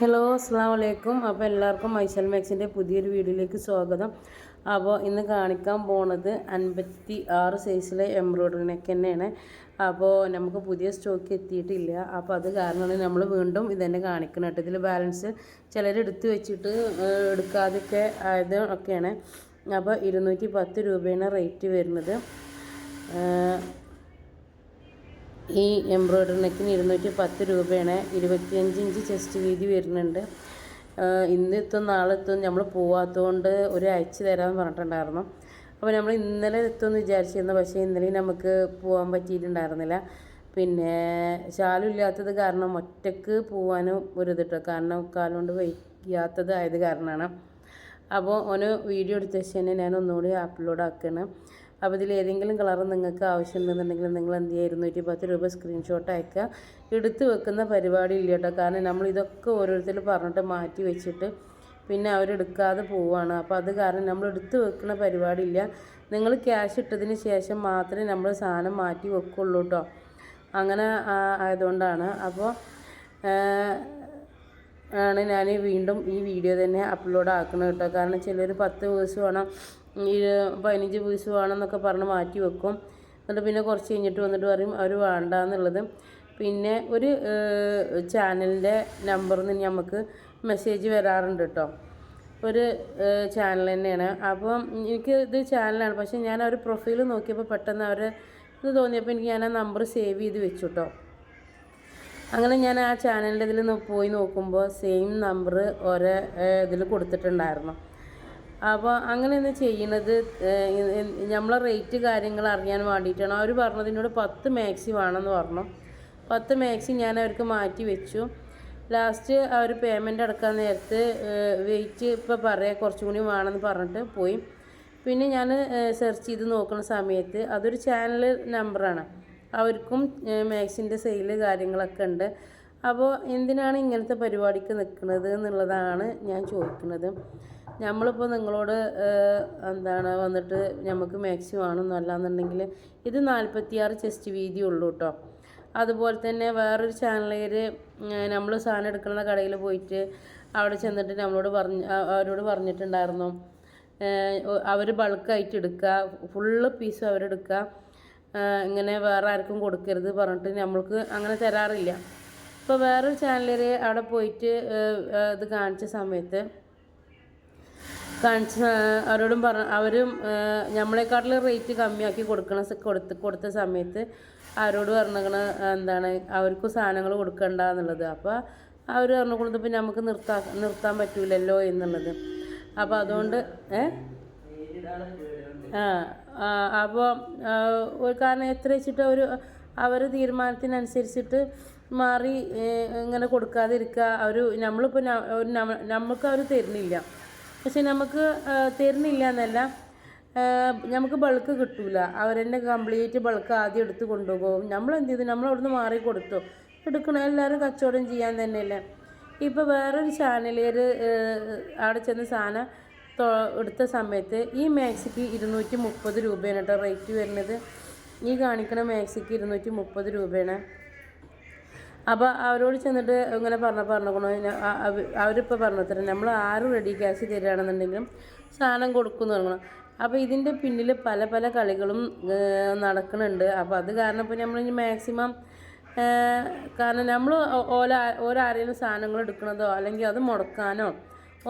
Hello അസ്സാം വലൈക്കും അപ്പോൾ എല്ലാവർക്കും മൈസൽ മാക്സിന്റെ പുതിയൊരു വീഡിയോയിലേക്ക് സ്വാഗതം. അപ്പോൾ ഇന്ന് കാണിക്കാൻ പോണത് അൻപത്തി ആറ് സൈസിലെ എംബ്രോയ്ഡറി നെക്ക് തന്നെയാണ്. അപ്പോൾ നമുക്ക് പുതിയ സ്റ്റോക്ക് എത്തിയിട്ടില്ല. അപ്പോൾ അത് കാരണമാണ് നമ്മൾ വീണ്ടും ഇതന്നെ കാണിക്കണം കേട്ടോ. ഇതിൽ ബാലൻസ് ചിലർ എടുത്തു വെച്ചിട്ട് എടുക്കാതൊക്കെ ആയത് ഒക്കെയാണ്. അപ്പോൾ ഇരുന്നൂറ്റി പത്ത് രൂപയാണ് റേറ്റ് വരുന്നത്. ഈ എംബ്രോയ്ഡറി നെക്കിന് ഇരുന്നൂറ്റി പത്ത് രൂപയാണ്. ഇരുപത്തിയഞ്ച് ഇഞ്ച് ചെസ്റ്റ് വീതി വരുന്നുണ്ട്. ആഹ് ഇന്ന് എത്തും നാളെ എത്തും നമ്മൾ പോവാത്തതുകൊണ്ട് ഒരു അയച്ചു തരാമെന്ന് പറഞ്ഞിട്ടുണ്ടായിരുന്നു. അപ്പോൾ നമ്മൾ ഇന്നലെ എത്തുമെന്ന് വിചാരിച്ചിരുന്നു. പക്ഷേ ഇന്നലെ നമുക്ക് പോകാൻ പറ്റിയിട്ടുണ്ടായിരുന്നില്ല. പിന്നെ ശാലില്ലാത്തത് കാരണം ഒറ്റയ്ക്ക് പോകാനും ഒരു ഇതിട്ടോ കാരണം കാലുകൊണ്ട് വയ്ക്കാത്തത് ആയത് കാരണമാണ്. അപ്പോൾ ഒന്ന് വീഡിയോ എടുത്ത ശേഷം തന്നെ ഞാൻ ഒന്നുകൂടി അപ്ലോഡ് ആക്കണം. അപ്പോൾ ഇതിൽ ഏതെങ്കിലും കളർ നിങ്ങൾക്ക് ആവശ്യമുണ്ടെന്നുണ്ടെങ്കിൽ നിങ്ങൾ എന്ത് ചെയ്യുക? ഇരുന്നൂറ്റി പത്ത് രൂപ സ്ക്രീൻഷോട്ട് അയക്കുക. എടുത്ത് വെക്കുന്ന പരിപാടി ഇല്ല കേട്ടോ. കാരണം നമ്മൾ ഇതൊക്കെ ഓരോരുത്തർ പറഞ്ഞിട്ട് മാറ്റി വെച്ചിട്ട് പിന്നെ അവരെടുക്കാതെ പോവുകയാണ്. അപ്പോൾ അത് കാരണം നമ്മൾ എടുത്ത് വെക്കുന്ന പരിപാടി ഇല്ല. നിങ്ങൾ ക്യാഷ് ഇട്ടതിന് ശേഷം മാത്രമേ നമ്മൾ സാധനം മാറ്റി വെക്കുള്ളൂ കേട്ടോ. അങ്ങനെ ആയതുകൊണ്ടാണ്. അപ്പോൾ ആണ് ഞാൻ വീണ്ടും ഈ വീഡിയോ തന്നെ അപ്ലോഡ് ആക്കുന്നത് കേട്ടോ. കാരണം ചിലർ പത്ത് വ്യൂസ് വേണം ഈ പതിനഞ്ച് വ്യൂസ് വേണം എന്നൊക്കെ പറഞ്ഞ് മാറ്റി വെക്കും. എന്നിട്ട് പിന്നെ കുറച്ച് കഴിഞ്ഞിട്ട് വന്നിട്ട് പറയും അവർ വേണ്ട എന്നുള്ളത്. പിന്നെ ഒരു ചാനലിന്റെ നമ്പറിൽ നിന്ന് നമുക്ക് മെസ്സേജ് വരാറുണ്ട് കേട്ടോ. ഒരു ചാനൽ തന്നെയാണ്. അപ്പം എനിക്ക് ഇത് ചാനലാണ് പക്ഷേ ഞാൻ അവർ പ്രൊഫൈൽ നോക്കിയപ്പോൾ പെട്ടെന്ന് അവർ ഇത് തോന്നിയപ്പോൾ എനിക്ക് ഞാൻ ആ നമ്പർ സേവ് ചെയ്ത് വെച്ചു കേട്ടോ. അങ്ങനെ ഞാൻ ആ ചാനലിന്റെ ഇതിൽ പോയി നോക്കുമ്പോൾ സെയിം നമ്പർ ഒരേ ഇതിൽ കൊടുത്തിട്ടുണ്ടായിരുന്നു. അപ്പോൾ അങ്ങനെ ഒന്ന് ചെയ്യണത് നമ്മളെ റേറ്റ് കാര്യങ്ങൾ അറിയാൻ വേണ്ടിയിട്ടാണ് അവർ പറഞ്ഞതിനോട് പത്ത് മാക്സി വേണമെന്ന് പറഞ്ഞു. പത്ത് മാക്സി ഞാൻ അവർക്ക് മാറ്റി വെച്ചു. ലാസ്റ്റ് അവർ പേയ്മെന്റ് അടക്കാൻ നേരത്ത് വെയിറ്റ് ഇപ്പോൾ പറയാം കുറച്ചും കൂടി വേണമെന്ന് പറഞ്ഞിട്ട് പോയി. പിന്നെ ഞാൻ സെർച്ച് ചെയ്ത് നോക്കുന്ന സമയത്ത് അതൊരു ചാനൽ നമ്പറാണ് അവർക്കും മാക്സിന്റെ സെയിൽ കാര്യങ്ങളൊക്കെ ഉണ്ട്. അപ്പോൾ എന്തിനാണ് ഇങ്ങനത്തെ പരിപാടിക്ക് നിൽക്കുന്നത് എന്നുള്ളതാണ് ഞാൻ ചോദിക്കുന്നത്. നമ്മളിപ്പോൾ നിങ്ങളോട് എന്താണ് വന്നിട്ട് നമുക്ക് മാക്സി വേണമെന്നല്ല എന്നുണ്ടെങ്കിൽ ഇത് നാൽപ്പത്തിയാറ് ചെസ്റ്റ് വീതി ഉള്ളൂ കേട്ടോ അതുപോലെ തന്നെ വേറൊരു ചാനലിൽ നമ്മൾ സാധനം എടുക്കുന്ന കടയിൽ പോയിട്ട് അവിടെ ചെന്നിട്ട് നമ്മളോട് പറഞ്ഞ് അവരോട് പറഞ്ഞിട്ടുണ്ടായിരുന്നു. അവർ ബൾക്കായിട്ട് എടുക്കുക ഫുള്ള് പീസും അവരെടുക്കുക. ഇങ്ങനെ വേറെ ആർക്കും കൊടുക്കരുത് പറഞ്ഞിട്ട് നമ്മൾക്ക് അങ്ങനെ തരാറില്ല. ഇപ്പോൾ വേറൊരു ചാനലിൽ അവിടെ പോയിട്ട് ഏഹ്, ഏഹ് ഇത് കാണിച്ച സമയത്ത് കാണിച്ച അവരോടും പറ അവരും നമ്മളെക്കാട്ടിൽ റേറ്റ് കമ്മിയാക്കി കൊടുക്കണ കൊടുത്ത് കൊടുത്ത സമയത്ത് അവരോട് പറഞ്ഞിരിക്കണ എന്താണ് അവർക്ക് സാധനങ്ങൾ കൊടുക്കണ്ട എന്നുള്ളത്. അപ്പോൾ അവർ പറഞ്ഞു കൊടുത്തപ്പോൾ നമുക്ക് നിർത്താ നിർത്താൻ പറ്റില്ലല്ലോ എന്നുള്ളത്. അപ്പോൾ അതുകൊണ്ട് ഏ? അപ്പോൾ കാരണം എത്ര വെച്ചിട്ട് ഒരു അവർ തീരുമാനത്തിനനുസരിച്ചിട്ട് മാറി ഇങ്ങനെ കൊടുക്കാതിരിക്കുക അവർ നമ്മളിപ്പോൾ ഒരു നമുക്ക് അവർ തരുന്നില്ല. പക്ഷെ നമുക്ക് തരുന്നില്ല എന്നല്ല നമുക്ക് ബൾക്ക് കിട്ടൂല. അവരെന്നെ കംപ്ലീറ്റ് ബൾക്ക് ആദ്യം എടുത്ത് കൊണ്ടുപോകും. നമ്മൾ എന്ത് ചെയ്തു നമ്മൾ അവിടുന്ന് മാറി കൊടുത്തു. എടുക്കണം എല്ലാവരും കച്ചവടം ചെയ്യാൻ തന്നെയല്ലേ? ഇപ്പോൾ വേറൊരു ചാനലിൽ അവിടെ ചെന്ന് സാധനം എടുത്ത സമയത്ത് ഈ മാക്സിക്ക് ഇരുന്നൂറ്റി മുപ്പത് രൂപയാണ് കേട്ടോ റേറ്റ് വരുന്നത്. ഈ കാണിക്കണ മാക്സിക്ക് ഇരുന്നൂറ്റി മുപ്പത് രൂപയാണ്. അപ്പോൾ അവരോട് ചെന്നിട്ട് ഇങ്ങനെ പറഞ്ഞ പറഞ്ഞു അവരിപ്പോൾ പറഞ്ഞു തരാം നമ്മൾ ആറ് റെഡി ക്യാഷ് തരികയാണെന്നുണ്ടെങ്കിലും സാധനം കൊടുക്കുമെന്ന് പറഞ്ഞു. അപ്പോൾ ഇതിന്റെ പിന്നിൽ പല പല കളികളും നടക്കുന്നുണ്ട് അപ്പോൾ അത് കാരണം ഇപ്പോൾ നമ്മൾ ഇനി മാക്സിമം കാരണം നമ്മൾ ഓല ഓരോ ആരെങ്കിലും സാധനങ്ങൾ എടുക്കണതോ അല്ലെങ്കിൽ അത് മുടക്കാനോ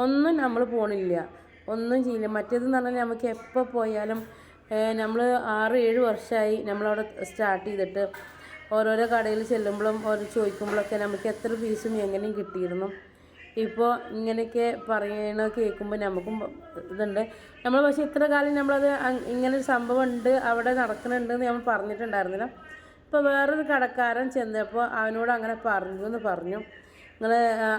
ഒന്നും നമ്മൾ പോണില്ല. ഒന്നും ചെയ്യില്ല. മറ്റേതെന്ന് പറഞ്ഞാൽ നമുക്ക് എപ്പോൾ പോയാലും നമ്മൾ ആറ് ഏഴ് വർഷമായി നമ്മളവിടെ സ്റ്റാർട്ട് ചെയ്തിട്ട് ഓരോരോ കടയിൽ ചെല്ലുമ്പോഴും ഓരോ ചോദിക്കുമ്പോഴൊക്കെ നമുക്ക് എത്ര ഫീസും എങ്ങനെയും കിട്ടിയിരുന്നു. ഇപ്പോൾ ഇങ്ങനെയൊക്കെ പറയണ കേൾക്കുമ്പോൾ നമുക്കും ഇതുണ്ട്. നമ്മൾ പക്ഷേ ഇത്ര കാലം നമ്മളത് ഇങ്ങനെ ഒരു സംഭവം ഉണ്ട് അവിടെ നടക്കുന്നുണ്ട് എന്ന് നമ്മൾ പറഞ്ഞിട്ടുണ്ടായിരുന്നില്ല. ഇപ്പോൾ വേറൊരു കടക്കാരൻ ചെന്നപ്പോൾ അവനോട് അങ്ങനെ പറഞ്ഞു എന്ന് പറഞ്ഞു. നിങ്ങൾ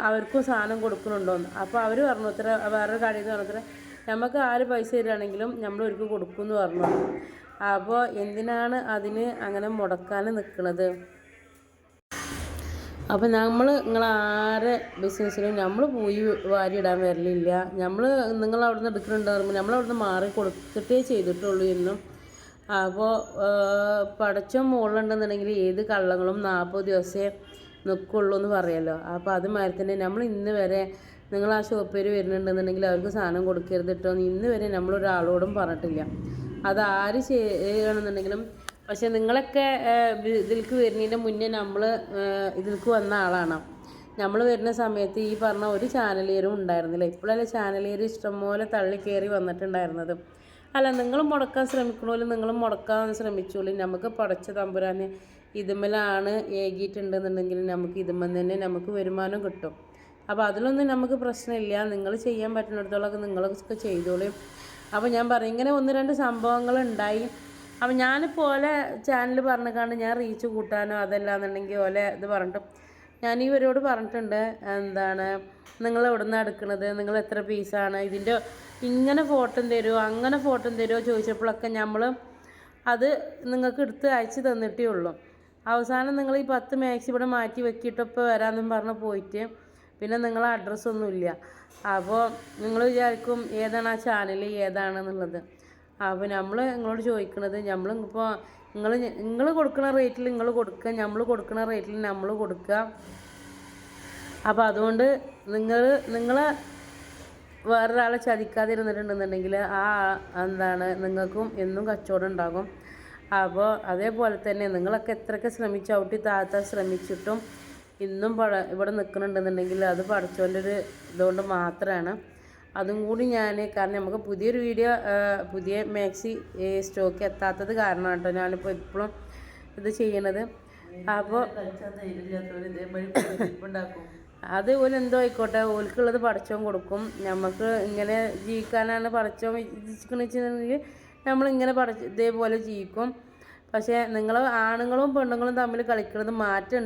അവർക്കും സാധനം കൊടുക്കുന്നുണ്ടോയെന്ന് അപ്പോൾ അവർ പറഞ്ഞു അത്ര വേറൊരു കടയിൽ നിന്ന് പറഞ്ഞു നമുക്ക് ആര് പൈസ തരികയാണെങ്കിലും നമ്മൾ ഒരിക്കൽ കൊടുക്കും എന്ന് പറഞ്ഞു. അപ്പോൾ എന്തിനാണ് അതിന് അങ്ങനെ മുടക്കാൻ നിൽക്കുന്നത് അപ്പോൾ നമ്മൾ നിങ്ങൾ ആരെ ബിസിനസ്സിലും നമ്മൾ പോയി വാരി ഇടാൻ വരലില്ല. നമ്മൾ നിങ്ങൾ അവിടെ നിന്ന് എടുക്കുന്നുണ്ടോ പറയുമ്പോൾ നമ്മൾ അവിടുന്ന് മാറി കൊടുത്തിട്ടേ ചെയ്തിട്ടുള്ളൂ എന്നും. അപ്പോൾ പടച്ചം മുകളിലുണ്ടെന്നുണ്ടെങ്കിൽ ഏത് കള്ളങ്ങളും നാൽപ്പത് ദിവസമേ നിൽക്കുള്ളൂ എന്ന് പറയുമല്ലോ അപ്പോൾ അതുമാതിരി തന്നെ നമ്മൾ ഇന്ന് വരെ നിങ്ങൾ ആ ഷോപ്പ് പേര് വരുന്നുണ്ടെന്നുണ്ടെങ്കിൽ അവർക്ക് സാധനം കൊടുക്കരുത് കേട്ടോ എന്ന് ഇന്ന് വരെ നമ്മളൊരാളോടും പറഞ്ഞിട്ടില്ല. അത് ആര് ചെയ്യണമെന്നുണ്ടെങ്കിലും പക്ഷെ നിങ്ങളൊക്കെ ഇതിലേക്ക് വരുന്നതിന്റെ മുന്നേ നമ്മൾ ഇതിലേക്ക് വന്ന ആളാണ്. നമ്മൾ വരുന്ന സമയത്ത് ഈ പറഞ്ഞ ഒരു ചാനലേരും ഉണ്ടായിരുന്നില്ല. ഇപ്പോഴല്ലേ ചാനലേര് ഇഷ്ടംപോലെ തള്ളി കയറി വന്നിട്ടുണ്ടായിരുന്നത്. അല്ല നിങ്ങൾ മുടക്കാൻ ശ്രമിക്കണമല്ലോ നിങ്ങൾ മുടക്കാൻ ശ്രമിച്ചോളൂ. നമുക്ക് പടച്ച തമ്പുരാന് ഇതുമ്മലാണ് ഏകിയിട്ടുണ്ടെന്നുണ്ടെങ്കിൽ നമുക്ക് ഇതുമ്മൽ തന്നെ നമുക്ക് വരുമാനം കിട്ടും. അപ്പോൾ അതിലൊന്നും നമുക്ക് പ്രശ്നമില്ല. നിങ്ങൾ ചെയ്യാൻ പറ്റുന്നിടത്തോളമൊക്കെ നിങ്ങളൊക്കെ ചെയ്തോളും. അപ്പോൾ ഞാൻ പറയും ഇങ്ങനെ ഒന്ന് രണ്ട് സംഭവങ്ങൾ ഉണ്ടായി. അപ്പം ഞാനിപ്പോലെ ചാനൽ പറഞ്ഞിക്കാണ്ട് ഞാൻ റീച്ച് കൂട്ടാനോ അതല്ലാന്നുണ്ടെങ്കിൽ ഓലെ ഇത് പറഞ്ഞിട്ട് ഞാൻ ഇവരോട് പറഞ്ഞിട്ടുണ്ട് എന്താണ് നിങ്ങൾ എവിടെ നിന്നാണ് എടുക്കുന്നത് നിങ്ങൾ എത്ര പീസാണ് ഇതിന്റെ ഇങ്ങനെ ഫോട്ടോ തരുമോ അങ്ങനെ ഫോട്ടോ തരുമോ ചോദിച്ചപ്പോഴൊക്കെ നമ്മൾ അത് നിങ്ങൾക്ക് എടുത്ത് അയച്ച് തന്നിട്ടേ ഉള്ളൂ. അവസാനം നിങ്ങൾ ഈ പത്ത് മാക്സ് ഇവിടെ മാറ്റി വെക്കിയിട്ട് ഇപ്പോൾ വരാമെന്നും പറഞ്ഞ് പോയിട്ട് പിന്നെ നിങ്ങളെ അഡ്രസ്സൊന്നുമില്ല അപ്പോൾ നിങ്ങൾ വിചാരിക്കും ഏതാണ് ആ ചാനൽ ഏതാണെന്നുള്ളത്. അപ്പോൾ നമ്മൾ നിങ്ങളോട് ചോദിക്കുന്നത് നമ്മൾ ഇപ്പോൾ നിങ്ങൾ നിങ്ങൾ കൊടുക്കുന്ന റേറ്റിൽ നിങ്ങൾ കൊടുക്കുക നമ്മൾ കൊടുക്കുന്ന റേറ്റിൽ നമ്മൾ കൊടുക്കുക അപ്പോൾ അതുകൊണ്ട് നിങ്ങൾ നിങ്ങൾ വേറൊരാളെ ചതിക്കാതിരുന്നിട്ടുണ്ടെന്നുണ്ടെങ്കിൽ ആ എന്താണ് നിങ്ങൾക്കും എന്നും കച്ചവടം ഉണ്ടാകും. അപ്പോൾ അതേപോലെ തന്നെ നിങ്ങളൊക്കെ എത്രയൊക്കെ ശ്രമിച്ചു ഔട്ടി താഴ്ത്താൻ ശ്രമിച്ചിട്ടും ഇന്നും പട ഇവിടെ നിൽക്കുന്നുണ്ടെന്നുണ്ടെങ്കിൽ അത് പഠിച്ചോന്റെ ഒരു ഇതുകൊണ്ട് മാത്രമാണ്. അതും കൂടി ഞാൻ കാരണം നമുക്ക് പുതിയൊരു വീഡിയോ പുതിയ മാക്സി സ്റ്റോക്ക് എത്താത്തത് കാരണമാണ് കേട്ടോ ഞാനിപ്പോൾ ഇപ്പോഴും ഇത് ചെയ്യണത്. അപ്പോൾ അത് എന്തോ ആയിക്കോട്ടെ ഓൽക്കുള്ളത് പടച്ചോൻ കൊടുക്കും. നമുക്ക് ഇങ്ങനെ ജീവിക്കാനാണ് പടച്ചോൻ വിധിച്ചിട്ടുണ്ടെങ്കിൽ നമ്മളിങ്ങനെ പറ ഇതേപോലെ ജീവിക്കും. പക്ഷേ നിങ്ങൾ ആണുങ്ങളും പെണ്ണുങ്ങളും തമ്മിൽ കളിക്കുന്നത് മാറ്റം